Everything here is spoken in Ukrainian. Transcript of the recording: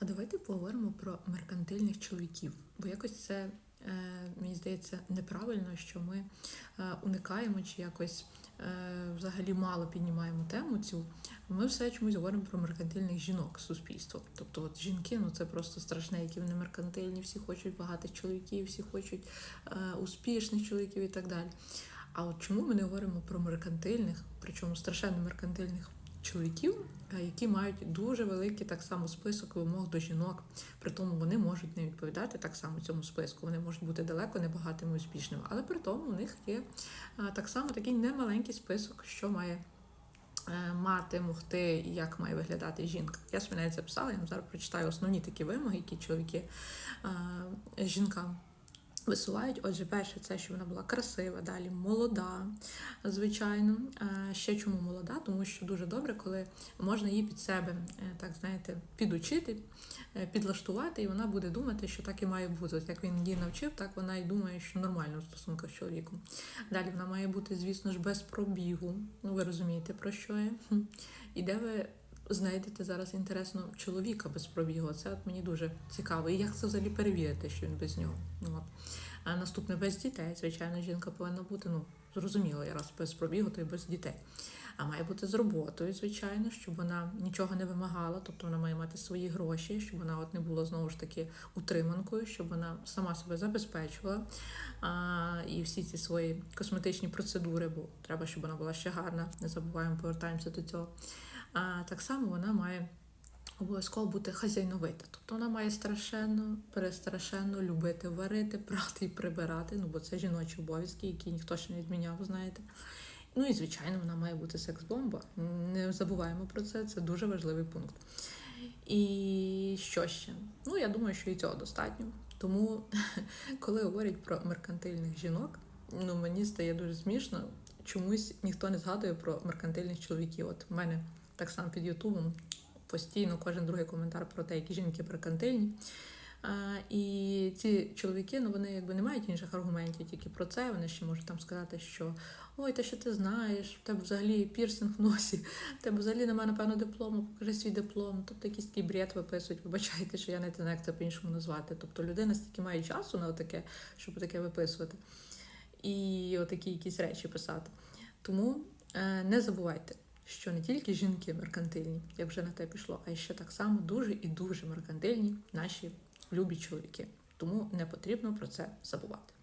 А давайте поговоримо про меркантильних чоловіків, бо якось це е, мені здається неправильно, що ми е, уникаємо чи якось е, взагалі мало піднімаємо тему цю. Ми все чомусь говоримо про меркантильних жінок суспільства. Тобто, от жінки, ну це просто страшне, які вони меркантильні, всі хочуть багатих чоловіків, всі хочуть успішних чоловіків і так далі. А от чому ми не говоримо про меркантильних, причому страшенно меркантильних чоловіків, е, які мають дуже великий так само список вимог до жінок, при тому вони можуть не відповідати так само цьому списку. Вони можуть бути далеко не багатими і успішними, але при тому у них є е, так само такий немаленький список, що має. е, Мати, могти як має виглядати жінка. Я собі навіть записала, я вам зараз прочитаю основні такі вимоги, які чоловіки жінкам висувають. Отже, перше, це що вона була красива, далі молода, звичайно. Е, Ще чому молода? Тому що дуже добре, коли можна її під себе, е, так знаєте, підучити, е, підлаштувати, і вона буде думати, що так і має бути. От як він її навчив, так вона і думає, що нормально в стосунках з чоловіком. Далі вона має бути, звісно ж, без пробігу. Ну, ви розумієте, про що я. І де ви знайдете зараз інтересно чоловіка без пробігу. Це от мені дуже цікаво. І як це взагалі перевірити, що він без нього? Ну, от. А наступне без дітей. Звичайно, жінка повинна бути, ну, зрозуміло, я раз без пробігу, то й без дітей. А має бути з роботою, звичайно, щоб вона нічого не вимагала, тобто вона має мати свої гроші, щоб вона от не була знову ж таки утриманкою, щоб вона сама себе забезпечувала. А, і всі ці свої косметичні процедури, бо треба, щоб вона була ще гарна. Не забуваємо, повертаємося до цього. Так само вона має обов'язково бути хазяйновита. Тобто вона має страшенно, перестрашенно любити варити, прати і прибирати. Ну бо це жіночі обов'язки, які ніхто ще не відміняв, знаєте. Ну і звичайно, вона має бути секс-бомба. Не забуваємо про це, це дуже важливий пункт. І що ще? Ну, я думаю, що і цього достатньо. Тому, коли говорять про меркантильних жінок, ну мені стає дуже смішно. Чомусь ніхто не згадує про меркантильних чоловіків. От в мене так само під Ютубом постійно кожен другий коментар про те, які жінки меркантильні. А, і ці чоловіки, ну вони якби не мають інших аргументів тільки про це. Вони ще можуть там сказати, що ой, те, що ти знаєш, в тебе взагалі пірсинг в носі, в тебе взагалі немає, напевно, диплому, покажи свій диплом. Тобто якийсь такий бред виписують. Вибачайте, що я не знаю, як це по-іншому назвати. Тобто людина стільки має часу на таке, щоб таке виписувати. І отакі якісь речі писати. Тому е, не забувайте, що не тільки жінки меркантильні, як вже на те пішло, а ще так само дуже і дуже меркантильні наші любі чоловіки. Тому не потрібно про це забувати.